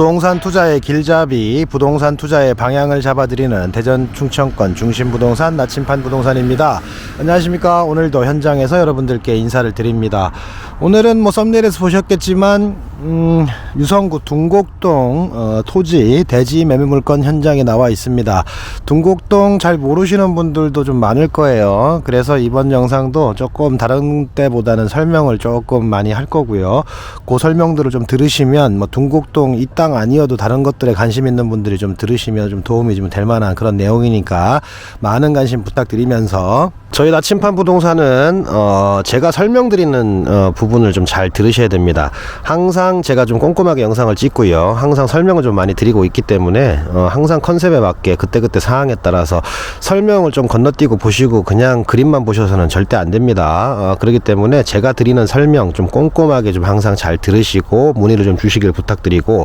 부동산 투자의 길잡이, 부동산 투자의 방향을 잡아드리는 대전 충청권 중심 부동산 나침판 부동산입니다. 안녕하십니까. 오늘도 현장에서 여러분들께 인사를 드립니다. 오늘은 뭐 썸네일에서 보셨겠지만, 음, 유성구 둥곡동 어, 토지 대지 매매 물건 현장에 나와 있습니다. 둥곡동 잘 모르시는 분들도 좀 많을 거예요. 그래서 이번 영상도 조금 다른 때보다는 설명을 조금 많이 할 거고요. 그 설명들을 좀 들으시면 뭐 둥곡동 이 땅 아니어도 다른 것들에 관심 있는 분들이 좀 들으시면 좀 도움이 좀 될 만한 그런 내용이니까 많은 관심 부탁드리면서 저희 나침판 부동산은 어 제가 설명드리는 어 부분을 좀 잘 들으셔야 됩니다. 항상 제가 좀 꼼꼼하게 영상을 찍고요. 항상 설명을 좀 많이 드리고 있기 때문에 어 항상 컨셉에 맞게 그때그때 상황에 따라서 설명을 좀 건너뛰고 보시고 그냥 그림만 보셔서는 절대 안 됩니다. 어 그렇기 때문에 제가 드리는 설명 좀 꼼꼼하게 좀 항상 잘 들으시고 문의를 좀 주시길 부탁드리고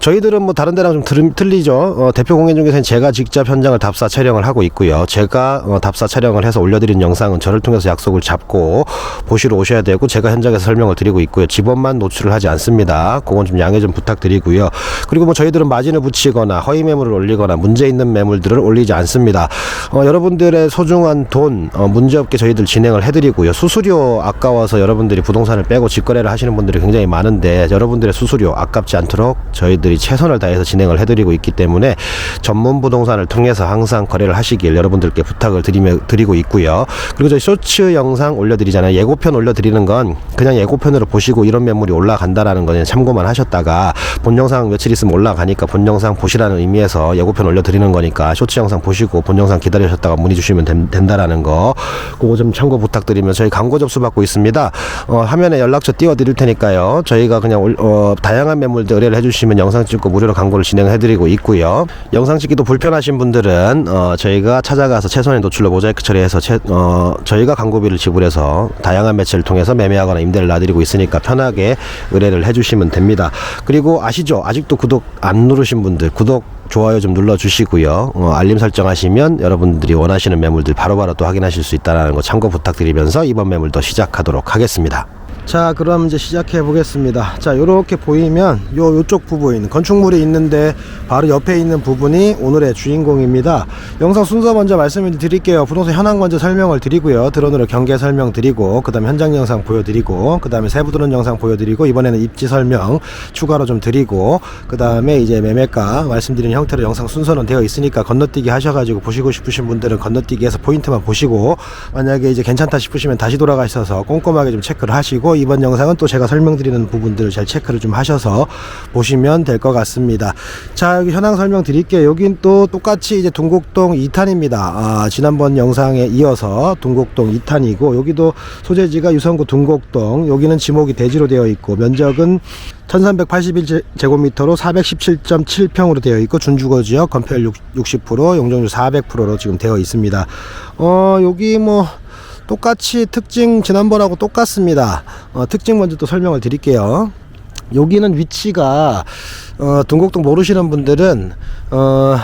저희들은 뭐 다른 데랑 좀 들, 틀리죠. 어 대표 공연 중에서는 제가 직접 현장을 답사 촬영을 하고 있고요. 제가 어 답사 촬영을 해서 올려드린 영상은 저를 통해서 약속을 잡고 보시러 오셔야 되고 제가 현장에서 설명을 드리고 있고요. 집원만 노출을 하지 않습니다. 그건 좀 양해 좀 부탁드리고요. 그리고 뭐 저희들은 마진을 붙이거나 허위 매물을 올리거나 문제 있는 매물들을 올리지 않습니다. 어, 여러분들의 소중한 돈 어, 문제없게 저희들 진행을 해드리고요. 수수료 아까워서 여러분들이 부동산을 빼고 직거래를 하시는 분들이 굉장히 많은데 여러분들의 수수료 아깝지 않도록 저희들이 최선을 다해서 진행을 해드리고 있기 때문에 전문 부동산을 통해서 항상 거래를 하시길 여러분들께 부탁을 드리며, 드리고 있고요. 그리고 저희 쇼츠 영상 올려드리잖아요. 예고편 올려드리는 건 그냥 예고편으로 보시고 이런 매물이 올라간다라는 거 그냥 참고만 하셨다가 본 영상 며칠 있으면 올라가니까 본 영상 보시라는 의미에서 예고편 올려드리는 거니까 쇼츠 영상 보시고 본 영상 기다리셨다가 문의 주시면 된, 된다라는 거 그거 좀 참고 부탁드리면 저희 광고 접수 받고 있습니다. 어, 화면에 연락처 띄워드릴 테니까요. 저희가 그냥 올- 어, 다양한 매물들 의뢰를 해주시면 영상 찍고 무료로 광고를 진행해드리고 있고요. 영상 찍기도 불편하신 분들은 어, 저희가 찾아가서 최선의 노출로 모자이크 처리해서 최- 어, 저희가 광고비를 지불해서 다양한 매체를 통해서 매매하거나 임대를 놔드리고 있으니까 편하게 의뢰를 해주시면 됩니다. 그리고 아시죠? 아직도 구독 안 누르신 분들 구독 좋아요 좀 눌러주시고요. 어, 알림 설정하시면 여러분들이 원하시는 매물들 바로바로 또 확인하실 수 있다는 거 참고 부탁드리면서 이번 매물도 시작하도록 하겠습니다. 자 그럼 이제 시작해 보겠습니다. 자 요렇게 보이면 요 요쪽 부분 건축물이 있는데 바로 옆에 있는 부분이 오늘의 주인공입니다. 영상 순서 먼저 말씀을 드릴게요. 부동산 현황 먼저 설명을 드리고요. 드론으로 경계 설명 드리고 그 다음에 현장 영상 보여드리고 그 다음에 세부 드론 영상 보여드리고 이번에는 입지 설명 추가로 좀 드리고 그 다음에 이제 매매가 말씀드린 형태로 영상 순서는 되어 있으니까 건너뛰기 하셔가지고 보시고 싶으신 분들은 건너뛰기 해서 포인트만 보시고 만약에 이제 괜찮다 싶으시면 다시 돌아가셔서 꼼꼼하게 좀 체크를 하시고 이번 영상은 또 제가 설명드리는 부분들을 잘 체크를 좀 하셔서 보시면 될 것 같습니다. 자 여기 현황 설명 드릴게요. 여긴 또 똑같이 이제 동곡동 2탄입니다. 아, 지난번 영상에 이어서 동곡동 2탄이고 여기도 소재지가 유성구 동곡동 여기는 지목이 대지로 되어 있고 면적은 1381제곱미터로 417.7평으로 되어 있고 준주거 지역 건폐율 60% 용적률 400%로 지금 되어 있습니다. 어 여기 뭐 똑같이 특징 지난번하고 똑같습니다. 어, 특징 먼저 또 설명을 드릴게요. 여기는 위치가 어, 동곡동 모르시는 분들은 어,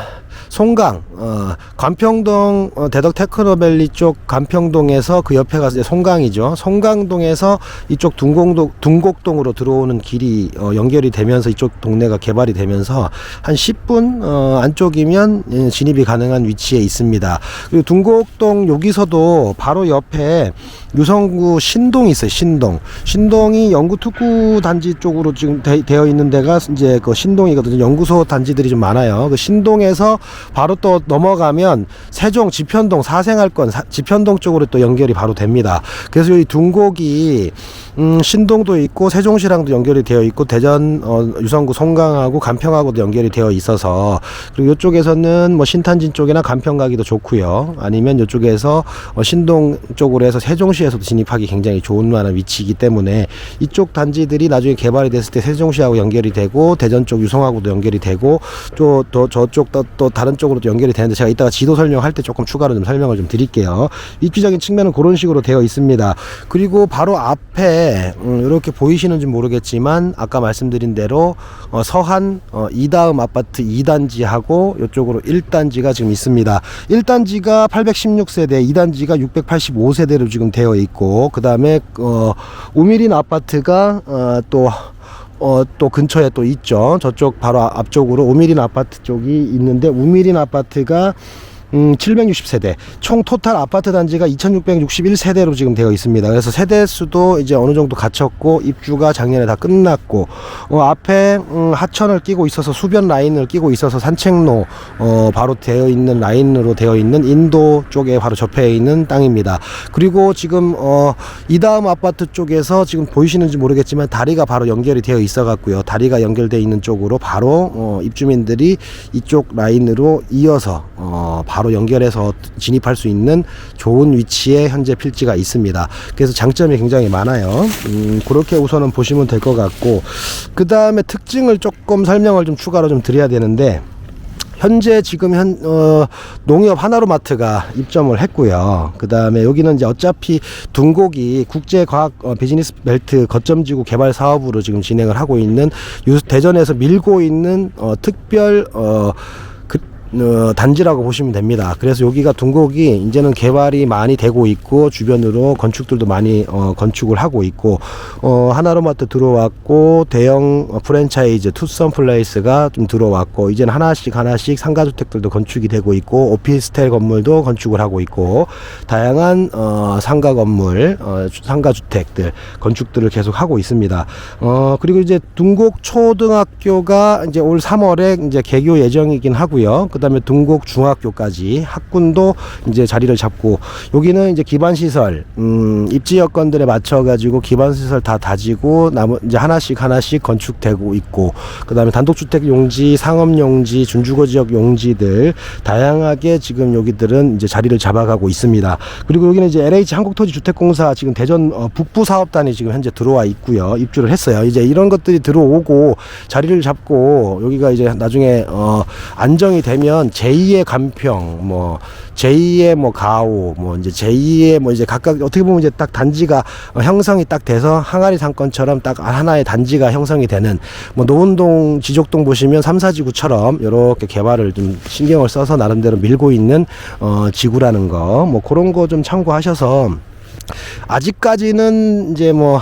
송강, 어, 간평동 어, 대덕 테크노밸리 쪽 간평동에서 그 옆에가 이제 송강이죠. 송강동에서 이쪽 둥곡동 둥곡동으로 들어오는 길이 어, 연결이 되면서 이쪽 동네가 개발이 되면서 한 10분 어, 안쪽이면 예, 진입이 가능한 위치에 있습니다. 그리고 둥곡동 여기서도 바로 옆에 유성구 신동이 있어요. 신동. 신동이 연구 특구 단지 쪽으로 지금 되, 어 있는 데가 이제 그 신동이거든요. 연구소 단지들이 좀 많아요. 그 신동에서 바로 또 넘어가면 세종 지편동 사생활권 사- 지편동 쪽으로 또 연결이 바로 됩니다. 그래서 이 둥곡이 음, 신동도 있고 세종시랑도 연결이 되어 있고 대전 어, 유성구 송강하고 간평하고도 연결이 되어 있어서 그리고 이쪽에서는 뭐 신탄진 쪽이나 간평 가기도 좋고요. 아니면 이쪽에서 어, 신동 쪽으로 해서 세종시에서도 진입하기 굉장히 좋은 만한 위치이기 때문에 이쪽 단지들이 나중에 개발이 됐을 때 세종시하고 연결이 되고 대전 쪽 유성하고도 연결이 되고 또, 또 저쪽 또, 또 다른 쪽으로도 연결이 되는데 제가 이따가 지도 설명할 때 조금 추가로 좀 설명을 좀 드릴게요. 입지적인 측면은 그런 식으로 되어 있습니다. 그리고 바로 앞에 음, 이렇게 보이시는지 모르겠지만 아까 말씀드린 대로 어, 서한 어, 이다음 아파트 2단지하고 이쪽으로 1단지가 지금 있습니다. 1단지가 816세대, 2단지가 685세대로 지금 되어 있고 그 다음에 어, 우미린 아파트가 어, 또 어, 또 근처에 또 있죠. 저쪽 바로 아- 앞쪽으로 우미린 아파트 쪽이 있는데 우미린 아파트가 음, 760세대. 총 토탈 아파트 단지가 2661세대로 지금 되어 있습니다. 그래서 세대 수도 이제 어느 정도 갖췄고 입주가 작년에 다 끝났고 어, 앞에 음, 하천을 끼고 있어서 수변 라인을 끼고 있어서 산책로 어, 바로 되어 있는 라인으로 되어 있는 인도 쪽에 바로 접해 있는 땅입니다. 그리고 지금 어, 이 다음 아파트 쪽에서 지금 보이시는지 모르겠지만 다리가 바로 연결이 되어 있어 갖고요. 다리가 연결되어 있는 쪽으로 바로 어, 입주민들이 이쪽 라인으로 이어서 어, 바로 연결해서 진입할 수 있는 좋은 위치에 현재 필지가 있습니다. 그래서 장점이 굉장히 많아요. 음, 그렇게 우선은 보시면 될 것 같고 그 다음에 특징을 조금 설명을 좀 추가로 좀 드려야 되는데 현재 지금 현 어, 농협 하나로마트가 입점을 했고요. 그 다음에 여기는 이제 어차피 둥곡이 국제과학 어, 비즈니스 벨트 거점지구 개발 사업으로 지금 진행을 하고 있는 유, 대전에서 밀고 있는 어, 특별 어, 그, 어, 단지라고 보시면 됩니다. 그래서 여기가 둥곡이 이제는 개발이 많이 되고 있고 주변으로 건축들도 많이 어, 건축을 하고 있고 어, 하나로마트 들어왔고 대형 어, 프랜차이즈 투썸 플레이스가 좀 들어왔고 이제는 하나씩 하나씩 상가주택들도 건축이 되고 있고 오피스텔 건물도 건축을 하고 있고 다양한 어, 상가 건물 어, 주- 상가주택들 건축들을 계속 하고 있습니다. 어, 그리고 이제 둥곡 초등학교가 이제 올 3월에 이제 개교 예정이긴 하고요. 그 다음에 둥곡 중학교까지 학군도 이제 자리를 잡고 여기는 이제 기반 시설 음, 입지 여건들에 맞춰 가지고 기반 시설 다 다지고 나머 이제 하나씩 하나씩 건축되고 있고 그다음에 단독주택 용지, 상업 용지, 준주거 지역 용지들 다양하게 지금 여기들은 이제 자리를 잡아가고 있습니다. 그리고 여기는 이제 LH 한국토지주택공사 지금 대전 어, 북부 사업단이 지금 현재 들어와 있고요. 입주를 했어요. 이제 이런 것들이 들어오고 자리를 잡고 여기가 이제 나중에 어, 안정이 되면 제2의 간평 뭐 제2의 뭐 가오 뭐 이제 제2의 뭐 이제 각각 어떻게 보면 이제 딱 단지가 어, 형성이 딱 돼서 항아리 상권처럼 딱 하나의 단지가 형성이 되는 뭐 노원동 지족동 보시면 삼사지구처럼 이렇게 개발을 좀 신경을 써서 나름대로 밀고 있는 어 지구라는 거. 뭐 그런 거 좀 참고하셔서 아직까지는 이제 뭐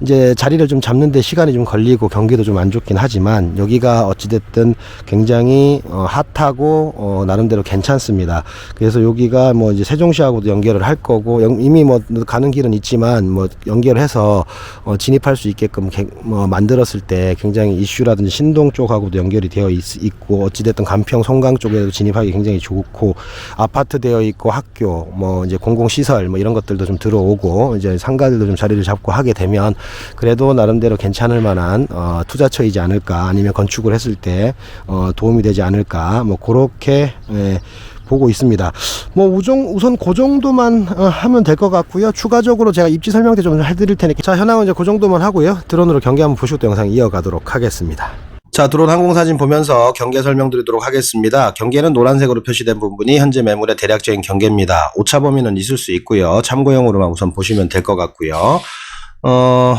이제 자리를 좀 잡는데 시간이 좀 걸리고 경기도 좀 안 좋긴 하지만 여기가 어찌됐든 굉장히 어, 핫하고 어, 나름대로 괜찮습니다. 그래서 여기가 뭐 이제 세종시하고도 연결을 할 거고 영- 이미 뭐 가는 길은 있지만 뭐 연결해서 어, 진입할 수 있게끔 개- 뭐 만들었을 때 굉장히 이슈라든지 신동 쪽하고도 연결이 되어 있, 있고 어찌됐든 간평 송강 쪽에도 진입하기 굉장히 좋고 아파트 되어 있고 학교 뭐 이제 공공시설 뭐 이런 것들도 좀 들어 오고 이제 상가들도 좀 자리를 잡고 하게 되면 그래도 나름대로 괜찮을 만한 어, 투자처이지 않을까 아니면 건축을 했을 때 어, 도움이 되지 않을까 뭐 그렇게 예, 보고 있습니다. 뭐 우정 우선 그 정도만 어, 하면 될 것 같고요. 추가적으로 제가 입지 설명 때좀 해드릴 테니까 자 현황은 이제 그 정도만 하고요. 드론으로 경기 한번 보시고 또 영상 이어가도록 하겠습니다. 자, 드론 항공사진 보면서 경계 설명드리도록 하겠습니다. 경계는 노란색으로 표시된 부분이 현재 매물의 대략적인 경계입니다. 오차 범위는 있을 수 있고요. 참고용으로만 우선 보시면 될 것 같고요. 어,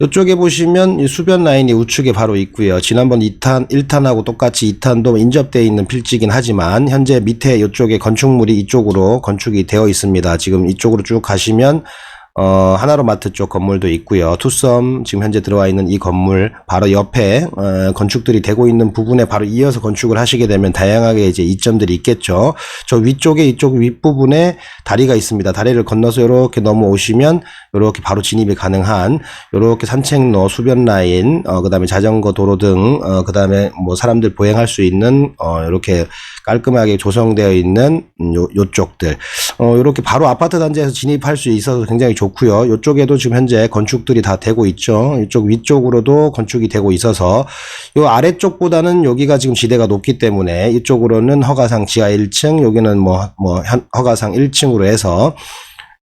이쪽에 보시면 이 수변 라인이 우측에 바로 있고요. 지난번 2탄, 1탄하고 똑같이 2탄도 인접되어 있는 필지긴 하지만 현재 밑에 이쪽에 건축물이 이쪽으로 건축이 되어 있습니다. 지금 이쪽으로 쭉 가시면 어, 하나로마트 쪽 건물도 있고요. 투썸 지금 현재 들어와 있는 이 건물 바로 옆에 어, 건축들이 되고 있는 부분에 바로 이어서 건축을 하시게 되면 다양하게 이제 이점들이 있겠죠. 저 위쪽에 이쪽 윗부분에 다리가 있습니다. 다리를 건너서 이렇게 넘어오시면 이렇게 바로 진입이 가능한 이렇게 산책로, 수변 라인, 어, 그다음에 자전거 도로 등, 어, 그다음에 뭐 사람들 보행할 수 있는 어, 이렇게 깔끔하게 조성되어 있는 음, 요, 요쪽들, 어, 이렇게 바로 아파트 단지에서 진입할 수 있어서 굉장히 좋 고요. 이쪽에도 지금 현재 건축들이 다 되고 있죠. 이쪽 위쪽으로도 건축이 되고 있어서 요 아래쪽보다는 여기가 지금 지대가 높기 때문에 이쪽으로는 허가상 지하 1층, 여기는 뭐, 뭐, 현- 허가상 1층으로 해서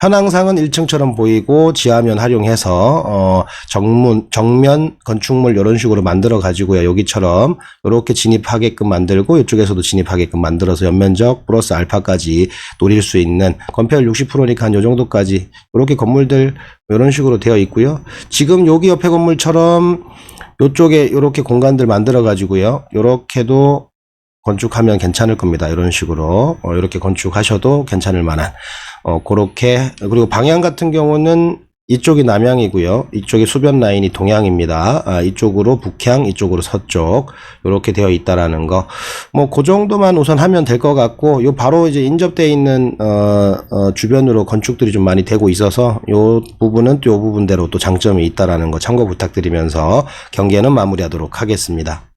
현황상은 1층처럼 보이고 지하면 활용해서 어 정문 정면 건축물 이런 식으로 만들어 가지고요. 여기처럼 이렇게 진입하게끔 만들고 이쪽에서도 진입하게끔 만들어서 연면적 플러스 알파까지 노릴 수 있는 건폐율 60%니까 한 요 정도까지 이렇게 건물들 이런 식으로 되어 있고요. 지금 여기 옆에 건물처럼 요쪽에 이렇게 공간들 만들어 가지고요. 요렇게도 건축하면 괜찮을 겁니다. 이런 식으로 어, 이렇게 건축하셔도 괜찮을 만한 어 그렇게 그리고 방향 같은 경우는 이쪽이 남향이고요. 이쪽이 수변 라인이 동향입니다. 아, 이쪽으로 북향, 이쪽으로 서쪽 이렇게 되어 있다라는 거. 뭐 그 정도만 우선 하면 될 것 같고, 요 바로 이제 인접되어 있는 어, 어, 주변으로 건축들이 좀 많이 되고 있어서 요 부분은 또 요 부분대로 또 장점이 있다라는 거 참고 부탁드리면서 경기는 마무리하도록 하겠습니다.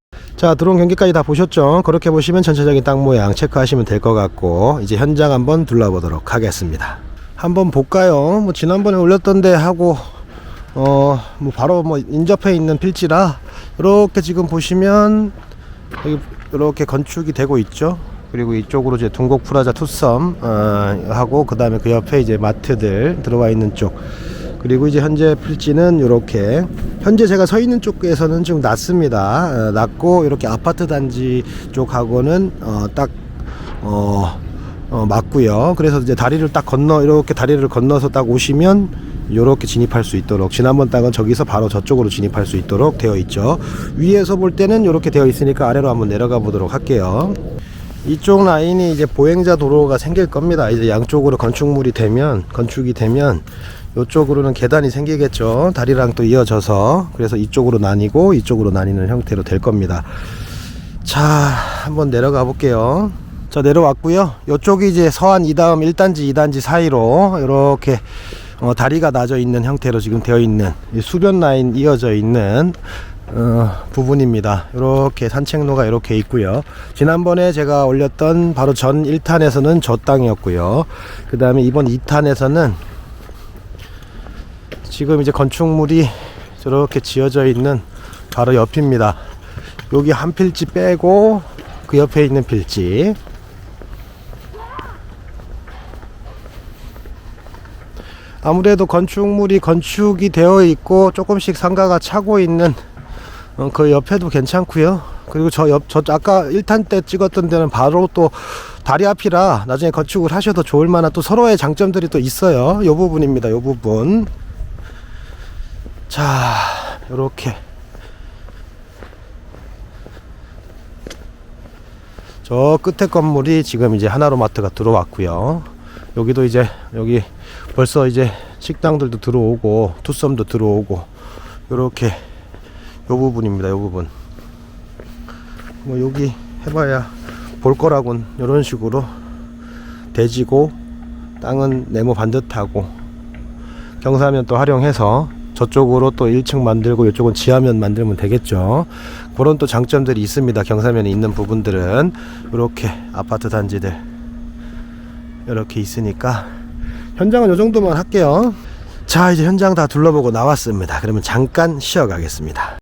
자, 드론 경기까지 다 보셨죠? 그렇게 보시면 전체적인 땅 모양 체크하시면 될 것 같고, 이제 현장 한번 둘러보도록 하겠습니다. 한번 볼까요? 뭐, 지난번에 올렸던데 하고, 어, 뭐, 바로 뭐, 인접해 있는 필지라, 이렇게 지금 보시면, 여기, 이렇게 건축이 되고 있죠? 그리고 이쪽으로 이제 둥곡 프라자 투썸, 어, 하고, 그 다음에 그 옆에 이제 마트들 들어와 있는 쪽, 그리고 이제 현재 필지는 이렇게 현재 제가 서 있는 쪽에서는 좀 낮습니다. 어, 낮고 이렇게 아파트 단지 쪽하고는 어, 딱 어, 어, 맞고요. 그래서 이제 다리를 딱 건너 이렇게 다리를 건너서 딱 오시면 이렇게 진입할 수 있도록 지난번 땅은 저기서 바로 저쪽으로 진입할 수 있도록 되어 있죠. 위에서 볼 때는 이렇게 되어 있으니까 아래로 한번 내려가 보도록 할게요. 이쪽 라인이 이제 보행자 도로가 생길 겁니다. 이제 양쪽으로 건축물이 되면 건축이 되면 이쪽으로는 계단이 생기겠죠. 다리랑 또 이어져서 그래서 이쪽으로 나뉘고 이쪽으로 나뉘는 형태로 될 겁니다. 자, 한번 내려가 볼게요. 자, 내려왔고요. 이쪽이 이제 서안 2다음 1단지, 2단지 사이로 이렇게 어, 다리가 나져 있는 형태로 지금 되어 있는 이 수변 라인 이어져 있는 어, 부분입니다. 이렇게 산책로가 이렇게 있고요. 지난번에 제가 올렸던 바로 전 1탄에서는 저 땅이었고요. 그 다음에 이번 2탄에서는 지금 이제 건축물이 저렇게 지어져 있는 바로 옆입니다. 여기 한 필지 빼고 그 옆에 있는 필지. 아무래도 건축물이 건축이 되어 있고 조금씩 상가가 차고 있는 어, 그 옆에도 괜찮고요. 그리고 저 옆, 저 아까 1탄 때 찍었던 데는 바로 또 다리 앞이라 나중에 건축을 하셔도 좋을 만한 또 서로의 장점들이 또 있어요. 요 부분입니다. 요 부분. 자, 요렇게. 저 끝에 건물이 지금 이제 하나로마트가 들어왔고요. 여기도 이제 여기 벌써 이제 식당들도 들어오고 투썸도 들어오고 요렇게 요 부분입니다. 요 부분. 뭐 여기 해봐야 볼 거라곤 이런 식으로 대지고 땅은 네모 반듯하고 경사면 또 활용해서 저쪽으로 또 1층 만들고 이쪽은 지하면 만들면 되겠죠. 그런 또 장점들이 있습니다. 경사면에 있는 부분들은 이렇게 아파트 단지들 이렇게 있으니까 현장은 이 정도만 할게요. 자 이제 현장 다 둘러보고 나왔습니다. 그러면 잠깐 쉬어가겠습니다.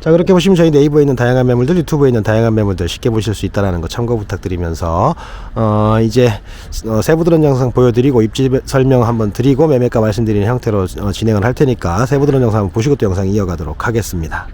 자 그렇게 보시면 저희 네이버에 있는 다양한 매물들 유튜브에 있는 다양한 매물들 쉽게 보실 수 있다는 거 참고 부탁드리면서 어 이제 어, 세부 드론 영상 보여드리고 입지 설명 한번 드리고 매매가 말씀드리는 형태로 어, 진행을 할 테니까 세부 드론 영상 한번 보시고 또 영상 이어가도록 하겠습니다.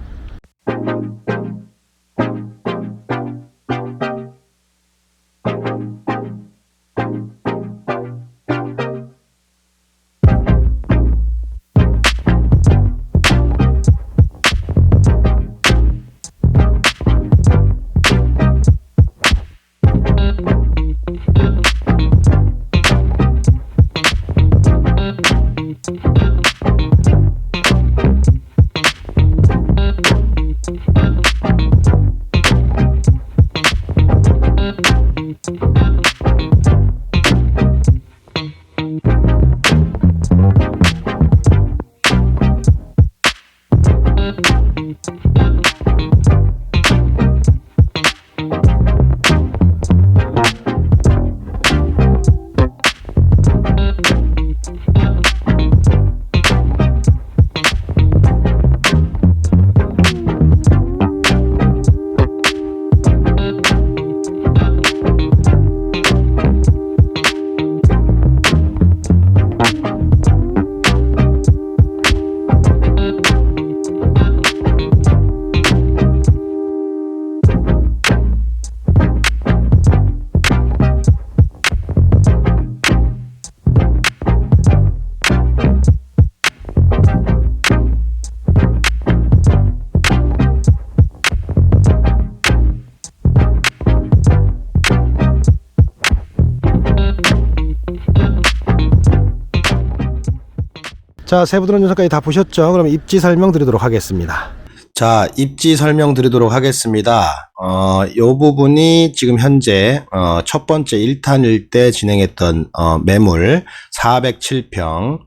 자, 세부 드론 분석까지 다 보셨죠? 그럼 입지 설명 드리도록 하겠습니다. 자, 입지 설명 드리도록 하겠습니다. 어, 요 부분이 지금 현재, 어, 첫 번째 1탄일 때 진행했던, 어, 매물 407평.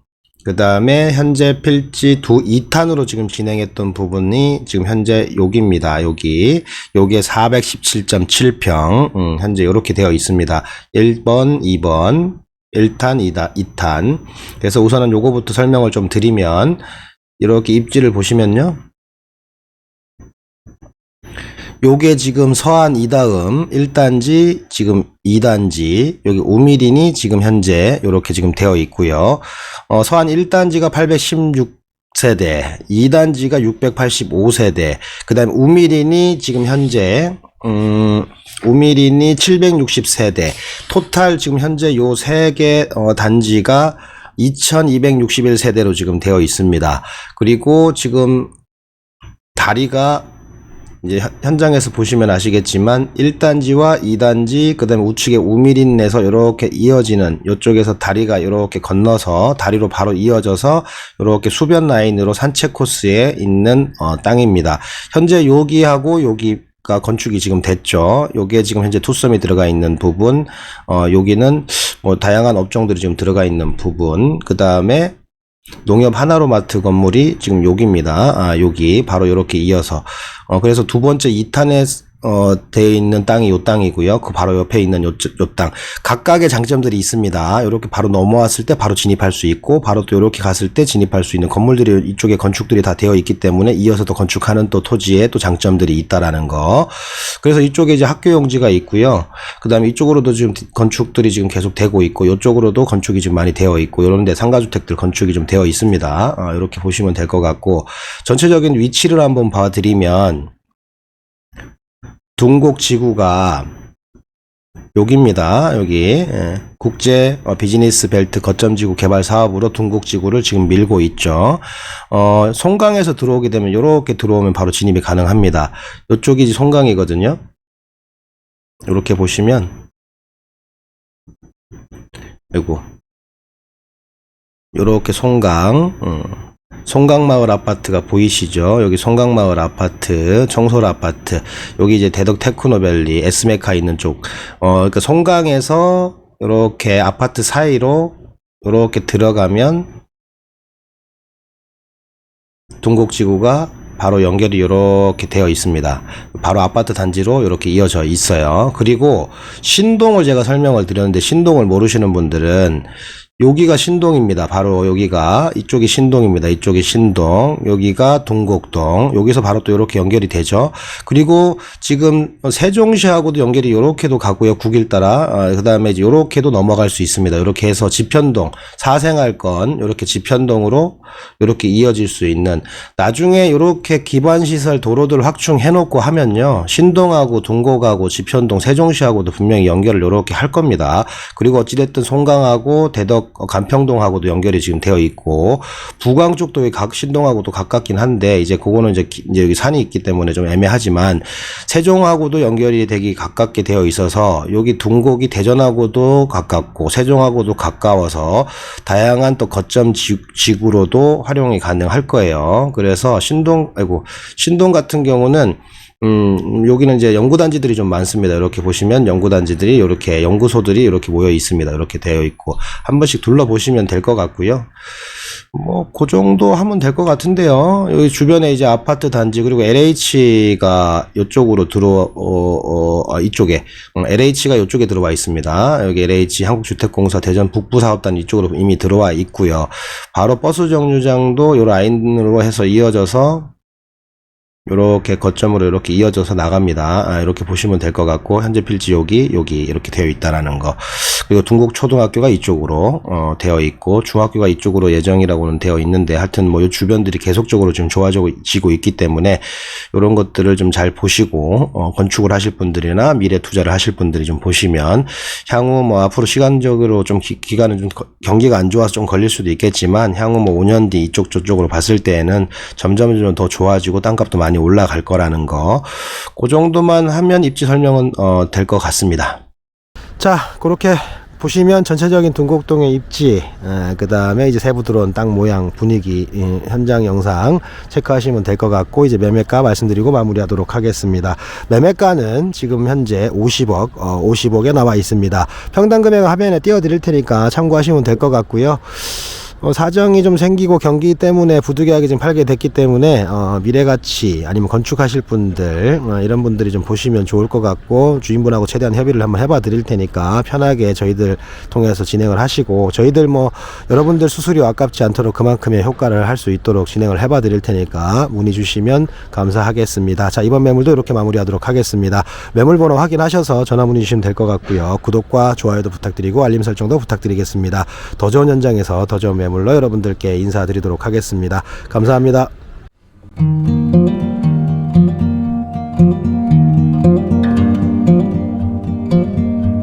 그 다음에 현재 필지 두 2탄으로 지금 진행했던 부분이 지금 현재 여기입니다. 여기. 요게 417.7평. 음, 현재 이렇게 되어 있습니다. 1번, 2번, 1탄, 2다, 2탄. 그래서 우선은 요거부터 설명을 좀 드리면, 이렇게 입지를 보시면요. 요게 지금 서안 2다음 1단지 지금 2단지 여기 우미린이 지금 현재 요렇게 지금 되어 있고요. 어, 서안 1단지가 816 세대, 2단지가 685세대, 그 다음에 우미린이 지금 현재 음, 우미린이 760세대, 토탈 지금 현재 요 세개 어, 단지가 2261세대로 지금 되어 있습니다. 그리고 지금 다리가 이제 현- 현장에서 보시면 아시겠지만 1단지와 2단지 그다음에 우측에 우미린 내서 이렇게 이어지는 이쪽에서 다리가 이렇게 건너서 다리로 바로 이어져서 이렇게 수변 라인으로 산책 코스에 있는 어, 땅입니다. 현재 여기하고 여기 가 건축이 지금 됐죠. 여기에 지금 현재 투썸이 들어가 있는 부분, 어, 여기는 뭐 다양한 업종들이 지금 들어가 있는 부분, 그 다음에 농협 하나로마트 건물이 지금 여기입니다. 아, 여기 바로 이렇게 이어서 어 그래서 두 번째 2탄에 어 되어 있는 땅이 요 땅이고요. 그 바로 옆에 있는 요, 요 땅. 각각의 장점들이 있습니다. 이렇게 바로 넘어왔을 때 바로 진입할 수 있고 바로 또 이렇게 갔을 때 진입할 수 있는 건물들이 이쪽에 건축들이 다 되어 있기 때문에 이어서 또 건축하는 또 토지에 또 장점들이 있다라는 거. 그래서 이쪽에 이제 학교 용지가 있고요. 그 다음에 이쪽으로도 지금 건축들이 지금 계속 되고 있고 이쪽으로도 건축이 지금 많이 되어 있고 이런 데 상가주택들 건축이 좀 되어 있습니다. 아, 이렇게 보시면 될 것 같고 전체적인 위치를 한번 봐드리면 둥곡 지구가 여기입니다. 여기 예. 국제 어, 비즈니스 벨트 거점 지구 개발 사업으로 둥곡 지구를 지금 밀고 있죠. 어, 송강에서 들어오게 되면 이렇게 들어오면 바로 진입이 가능합니다. 이쪽이 송강이거든요. 이렇게 보시면 아이고 요렇게 송강 음. 송강마을 아파트가 보이시죠? 여기 송강마을 아파트, 청솔 아파트, 여기 이제 대덕 테크노밸리, 에스메카 있는 쪽. 어, 그러니까 송강에서 이렇게 아파트 사이로 이렇게 들어가면 둥곡지구가 바로 연결이 이렇게 되어 있습니다. 바로 아파트 단지로 이렇게 이어져 있어요. 그리고 신동을 제가 설명을 드렸는데 신동을 모르시는 분들은 여기가 신동입니다. 바로 여기가 이쪽이 신동입니다. 이쪽이 신동, 여기가 동곡동. 여기서 바로 또 이렇게 연결이 되죠. 그리고 지금 세종시하고도 연결이 이렇게도 가고요. 국일 따라. 그 다음에 이제 이렇게도 넘어갈 수 있습니다. 이렇게 해서 지편동, 사생활권, 이렇게 지편동으로 이렇게 이어질 수 있는 나중에 이렇게 기반 시설 도로들 확충해 놓고 하면요. 신동하고 동곡하고 지편동, 세종시하고도 분명히 연결을 이렇게 할 겁니다. 그리고 어찌 됐든 송강하고 대덕 어, 간평동하고도 연결이 지금 되어 있고 부광 쪽도 각 신동하고도 가깝긴 한데 이제 그거는 이제, 기- 이제 여기 산이 있기 때문에 좀 애매하지만 세종하고도 연결이 되기 가깝게 되어 있어서 여기 둥곡이 대전하고도 가깝고 세종하고도 가까워서 다양한 또 거점 지, 지구로도 활용이 가능할 거예요. 그래서 신동 아이고 신동 같은 경우는 음, 여기는 이제 연구단지들이 좀 많습니다. 이렇게 보시면 연구단지들이 이렇게 연구소들이 이렇게 모여 있습니다. 이렇게 되어 있고 한 번씩 둘러보시면 될 것 같고요. 뭐, 그 정도 하면 될 것 같은데요. 여기 주변에 이제 아파트 단지, 그리고 LH가 이쪽으로 들어, 어, 어, 아, 이쪽에, LH가 이쪽에 들어와 있습니다. 여기 LH 한국주택공사 대전 북부사업단 이쪽으로 이미 들어와 있고요. 바로 버스 정류장도 요 라인으로 해서 이어져서 이렇게 거점으로 이렇게 이어져서 나갑니다. 아, 이렇게 보시면 될 것 같고 현재 필지 여기 여기 이렇게 되어 있다라는 거. 그리고 둥곡 초등학교가 이쪽으로 어, 되어 있고 중학교가 이쪽으로 예정이라고는 되어 있는데 하여튼 뭐 이 주변들이 계속적으로 지금 좋아지고 있기 때문에 이런 것들을 좀 잘 보시고 어, 건축을 하실 분들이나 미래 투자를 하실 분들이 좀 보시면 향후 뭐 앞으로 시간적으로 좀 기, 기간은 좀 거- 경기가 안 좋아서 좀 걸릴 수도 있겠지만 향후 뭐 5년 뒤 이쪽 저쪽으로 봤을 때에는 점점 좀 더 좋아지고 땅값도 많이 올라갈 거라는 거. 그 정도만 하면 입지 설명은 어, 될 것 같습니다. 자, 그렇게 보시면 전체적인 둔곡동의 입지, 그 다음에 이제 세부 들어온 땅 모양, 분위기, 예, 현장 영상 체크하시면 될 것 같고, 이제 매매가 말씀드리고 마무리하도록 하겠습니다. 매매가는 지금 현재 50억, 어, 50억에 나와 있습니다. 평당 금액 화면에 띄워드릴 테니까 참고하시면 될 것 같고요. 어, 사정이 좀 생기고 경기 때문에 부득이하게 지금 팔게 됐기 때문에 어, 미래가치 아니면 건축하실 분들 어, 이런 분들이 좀 보시면 좋을 것 같고 주인분하고 최대한 협의를 한번 해봐 드릴 테니까 편하게 저희들 통해서 진행을 하시고 저희들 뭐 여러분들 수수료 아깝지 않도록 그만큼의 효과를 할 수 있도록 진행을 해봐 드릴 테니까 문의 주시면 감사하겠습니다. 자 이번 매물도 이렇게 마무리하도록 하겠습니다. 매물 번호 확인하셔서 전화 문의 주시면 될 것 같고요. 구독과 좋아요도 부탁드리고 알림 설정도 부탁드리겠습니다. 더 좋은 현장에서 더 좋은 네, 내물러 여러분들께 인사드리도록 하겠습니다. 감사합니다.